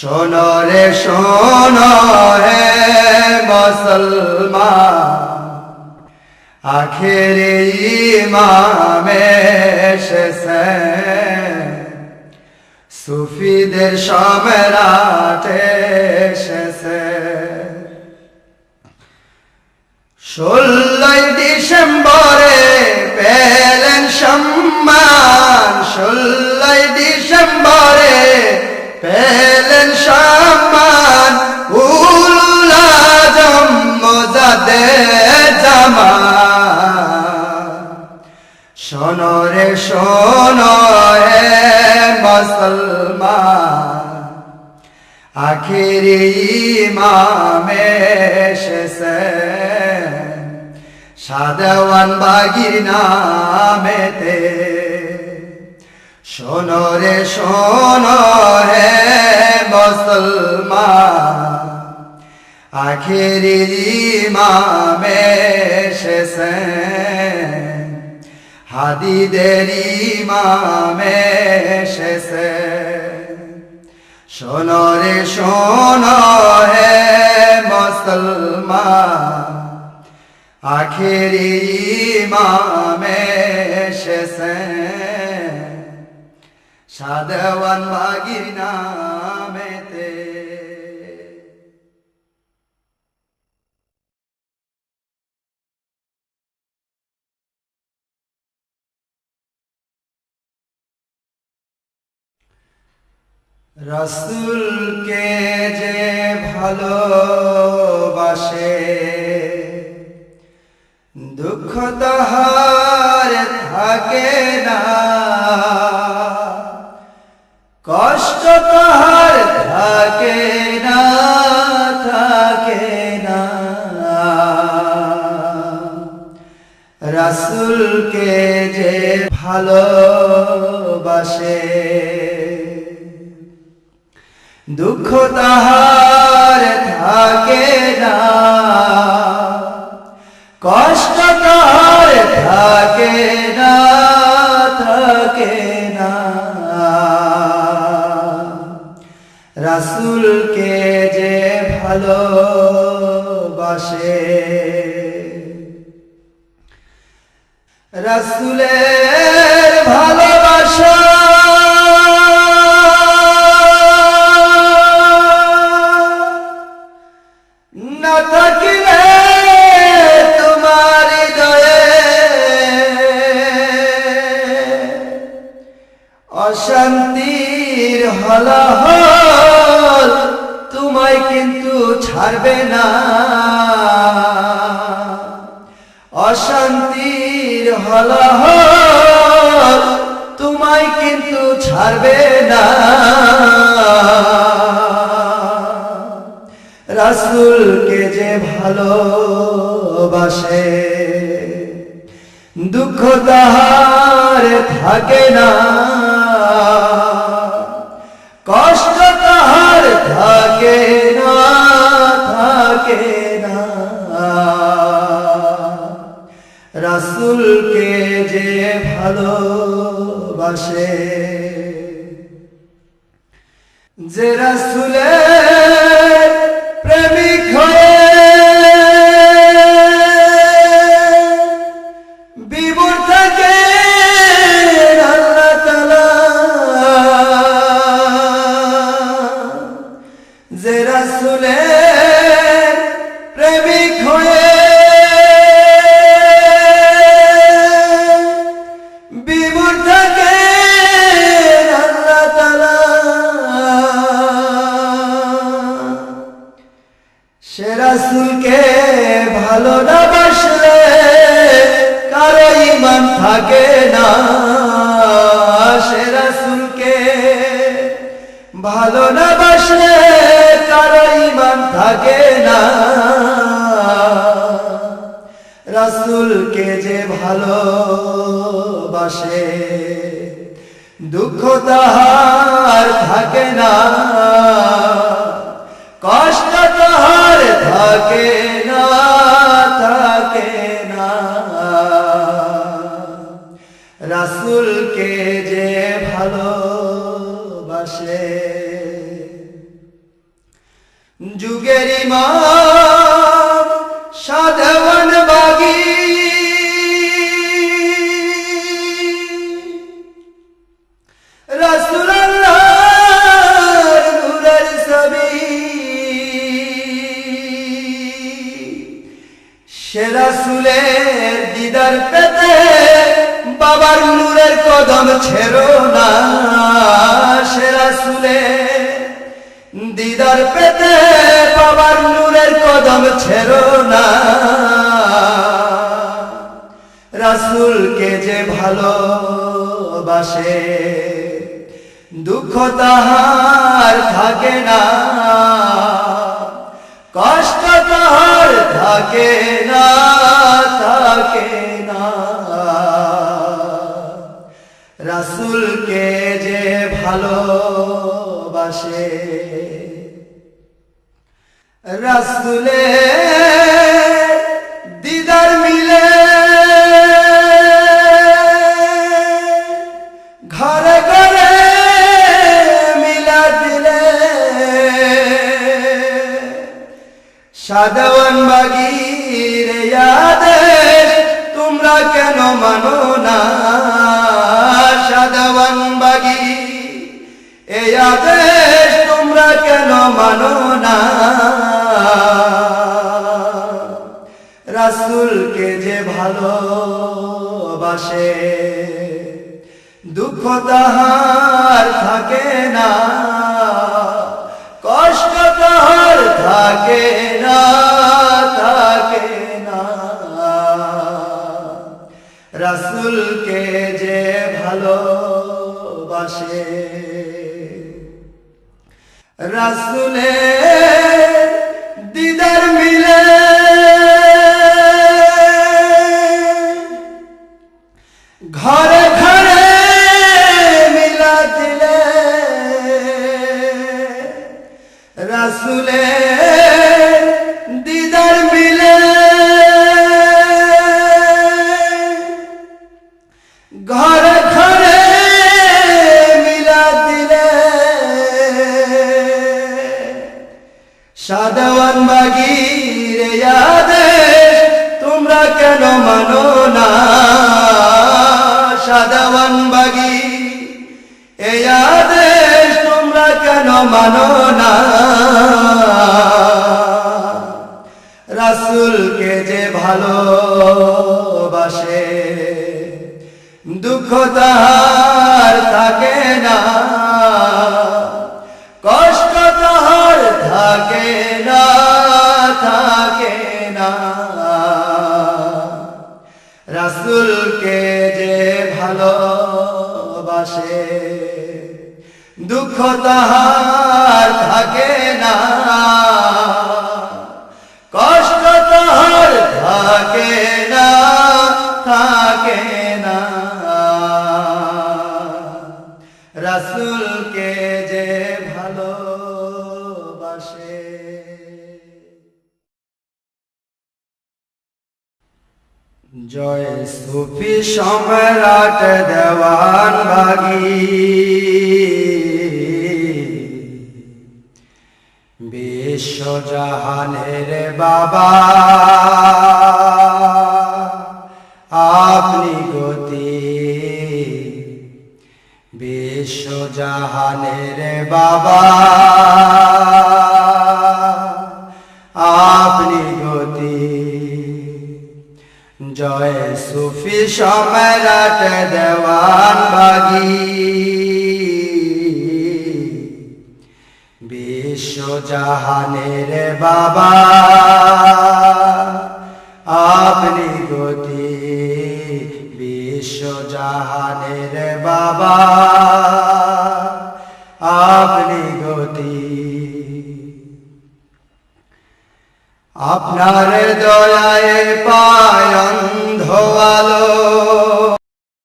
শোনো রে, শোনো হে মুসলমান। আখেরে ইমামে সুফিদের সম্রাট এসেছে। ষোলোই ডিসেম্বরে পেলেন সম্মান। ষোলোই ডিসেম্বরে পেলেন আখিরি ইমামে এসেছে সাদেওয়ান বাগির নামেতে। শোনো রে, শোনো হে মুসলমান। আখিরি ইমামে এসেছে হাদিদের ইমামে এসেছে শোনো রে শোনো হে মুসলমান। আখেরি ইমামে এসেছে। সাদওয়ান বাগির রসুলকে যে ভালোবাসে, দুঃখ তাহার থাকে না। কষ্ট তাহার থাকে না থাকে না। রাসুলকে যে ভালোবাসে দুঃখ তাহার থাকে না। কষ্ট তাহার থাকে ছাড়বে না। অশান্তির হলাহল তোমায় কিন্তু ছাড়বে না। রাসুলকে যে ভালোবাসে, দুঃখ তাহার থাকে না। কষ্ট তাহার থাকে না। রাসুলকে যে ভালোবাসে যে রাসুলের থাকে না সে রাসুলকে। ভালো না বাসলে কারও ইমান থাকে না। রাসুলকে যে ভালোবাসে, দুঃখ তাহার থাকে না। রাসুলকে যে ভালোবাসে। যুগের ইমান কদম ছেড়ো না, সে রাসূলের দিদার পেতে বাবার নূরের কদম ছেড়ো না। রাসূলকে যে ভালোবাসে, দুঃখ তাহার থাকে না। কষ্ট তাহার থাকে না থাকে না। রাসূলকে যে ভালোবাসে। রাসূলের দিদার মিলে ঘরে ঘরে মিলা দিলে। সাদওয়ান বাগির তোমরা কেন মানো না? সাদওয়ান এই আদেশ তোমরা কেন মানো না? রাসূলকে যে ভালোবাসে, দুঃখ তাহার থাকে না, কষ্ট তাহার থাকে না থাকে না। রাসূলকে যে ভালোবাসে রাসূলের দিদার মিলে। ঘরে ঘরে মিলা দিলে। রাসুলে আদেশ, তোমরা কেন মানো না? সাদওয়ান বাগি এই আদেশ তোমরা কেন মানো না? রাসূলকে যে ভালোবাসে, দুঃখ তাহার থাকে না। কষ্ট তাহার থাকে না। রাসূলকে যে ভালোবাসে, দুঃখ তাহার থাকে না। কষ্ট তাহার থাকে না থাকে না। রাসূলকে যে ভালোবাসে জয় সুফি সম্রাট দেওয়ান ভাগী বিশ্বজাহানের বাবা আপনি গতি। বিশ্বজাহানের বাবা আপনি গতি। জয় সুফি সম্রাট দেওয়ান বাগী। বিশ্বজাহানের বাবা, আপনি গতি। বিশ্বজাহানের বাবা, আপনি গতি। আপনার দয়ায় পায় আলো